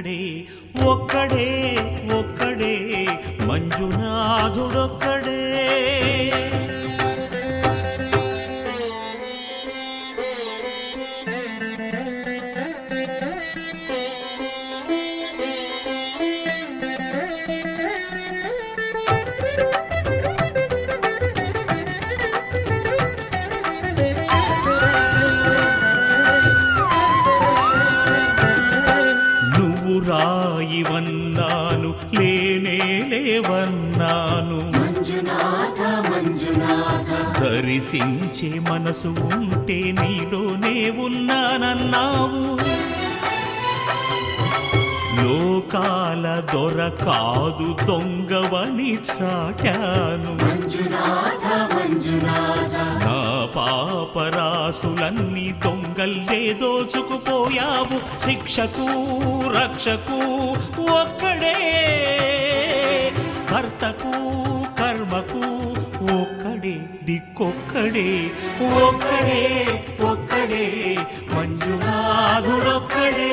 ఒక్కడే ఒక్కడే దర్శించే మనసు ఉంటే నీలోనే ఉన్నానన్నావు. లోకాల దొర కాదు దొంగవని చాటాను. నా పాపరాసులన్నీ దొంగల్లే దోచుకుపోయావు. శిక్షకు రక్షకు ఒక్కడే ఒక్కడే దిక్కొక్కడే ఒక్కడే ఒక్కడే మంజునాథుడొక్కడే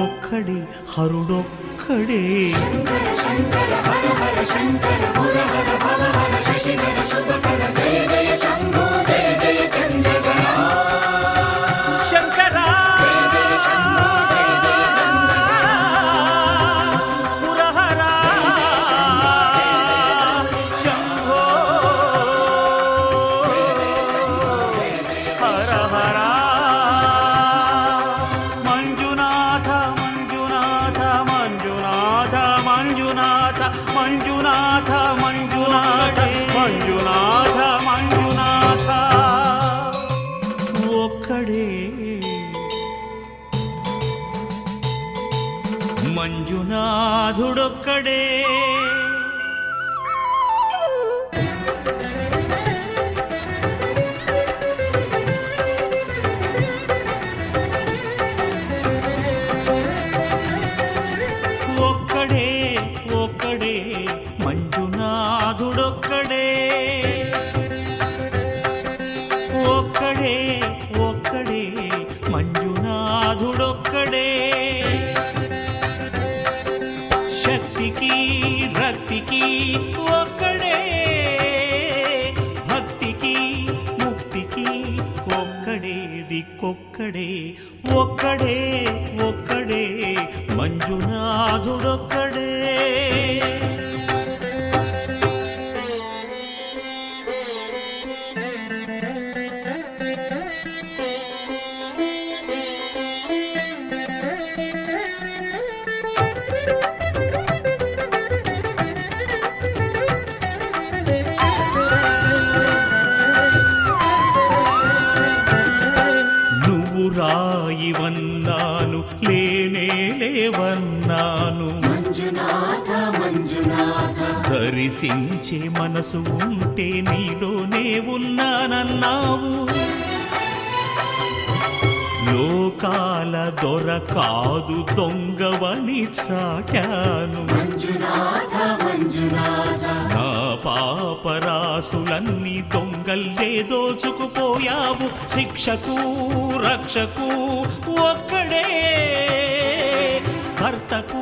ఒక్కడే హరుడొక్కడే. శంకర శంకర హర హర శంకర హర మురహర భవహర శశిధర శుభ నాథుడొక్కడే. భక్తికి ముక్తికి ఒక్కడే దిక్కొక్కడే ఒక్కడే ఒక్కడే మంజునాథుడొక్కడే. దరిసించే మనసు ఉంటే నీలోనే ఉన్నానన్నావు. లోకాల దొర కాదు దొంగవని చాటాను. నా పాపరాసులన్నీ దొంగల్లే దోచుకుపోయావు. శిక్షకు రక్షకు ఒక్కడే. కర్తకు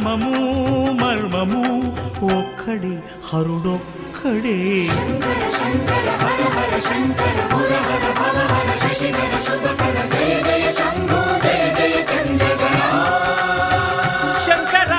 ధర్మము మర్మము ఒక్కడే హరుడొక్కడే. శంకర!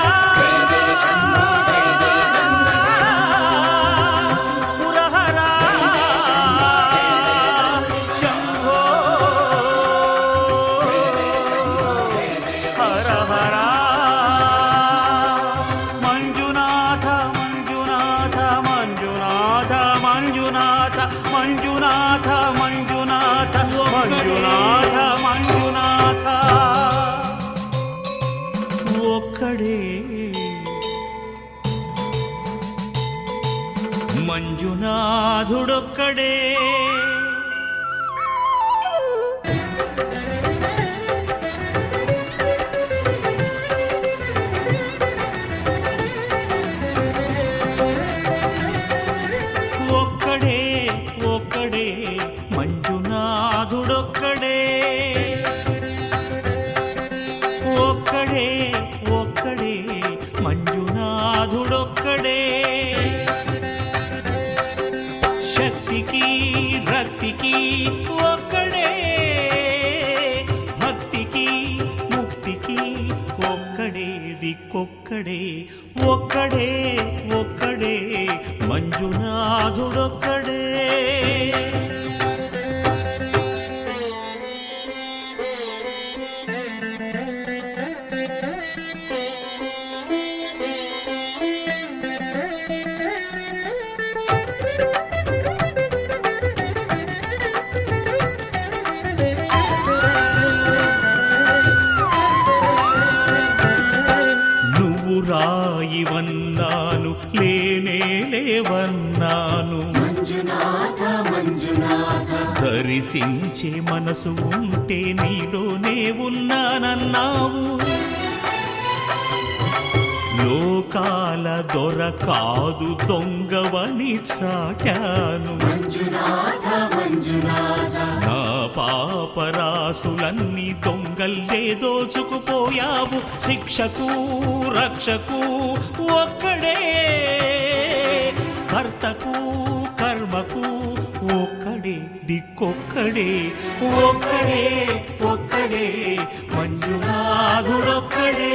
మంజునాథ మంజునాథ. ఒక్కడే. మంజునాథుడొక్కడే. నీకొక్కడే ఒక్కడే ఒక్కడే మంజునాథుడొక్కడే. లేవన్నాను మంజునాథ మంజునాథ. దరిసించే మనసు ఉంటే నీలోనే ఉన్నానన్నావు. లోకాల దొర కాదు దొంగవని చాటాను. మంజునాథ మంజునాథ. నా పాపరాసులన్నీ దొంగల్లే దోచుకుపోయావు. శిక్షకు రక్షకు ఒక్కడే కర్తకు కర్మకు ఒక్కడే దిక్కొక్కడే ఒక్కడే ఒక్కడే మంజునాథుడొక్కడే.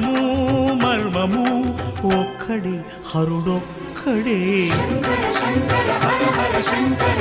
ధర్మము మర్మము ఒక్కడే హరుడొక్కడే. శంకర శంకర హర హర శంకర